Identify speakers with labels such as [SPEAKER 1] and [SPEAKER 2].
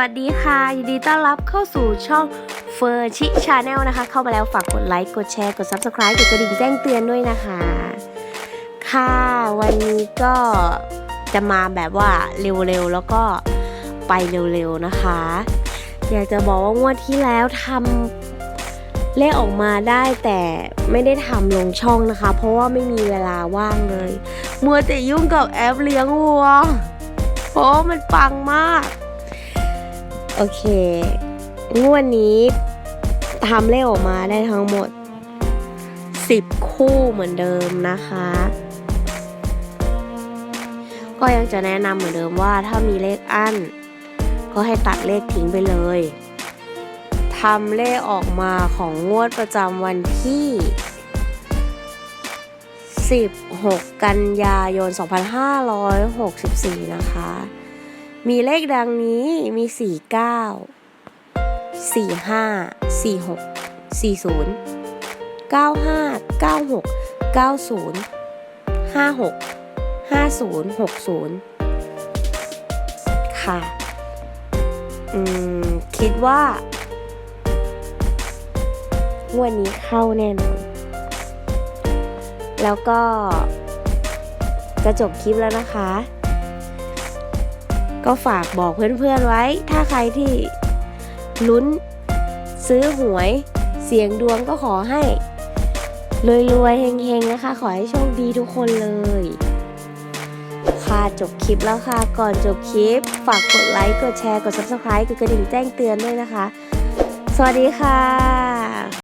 [SPEAKER 1] วัสดีค่ะ ยินดีต้อนรับเข้าสู่ช่องเฟอร์ชิชาแนลนะคะ เข้ามาแล้วฝากกดไลค์ กดแชร์ กด Subscribe กดกระดิ่งแจ้งเตือนด้วยนะคะ ค่ะ วันนี้ก็จะมาแบบว่าเร็วๆ แล้วก็ไปเร็วๆนะคะ อยากจะบอกว่างวดที่แล้วทำเลขออกมาได้แต่ไม่ได้ทำลงช่องนะคะ เพราะว่าไม่มีเวลาว่างเลย มัวแต่ยุ่งกับแอปเลี้ยงวัวโอ้มันปังมาก โอเค งวดนี้ทำเลขออกมาได้ทั้งหมด 10 คู่เหมือนเดิมนะคะ ก็ยังจะแนะนำเหมือนเดิมว่าถ้ามีเลขอั้น ก็ให้ตัดเลขทิ้งไปเลยทำเลขออกมาของงวดประจำวันที่ 16 กันยายน 2564 นะคะ มีเลขดังนี้มี 49 45 46 40 95 96 90 56 50 60 ค่ะ อืม คิดว่างวันนี้เข้าแน่นอน แล้วก็จะจบคลิปแล้วนะคะ ก็ฝากบอกเพื่อนๆไว้ ถ้าใครที่ลุ้นซื้อหวย เสียงดวงก็ขอให้รวยๆเฮงๆนะคะ ขอให้โชคดีทุกคนเลย ค่ะจบคลิปแล้วค่ะ ก่อนจบคลิป ฝากกดไลค์กดแชร์กด subscribe กดกระดิ่งแจ้งเตือนด้วยนะคะ สวัสดีค่ะ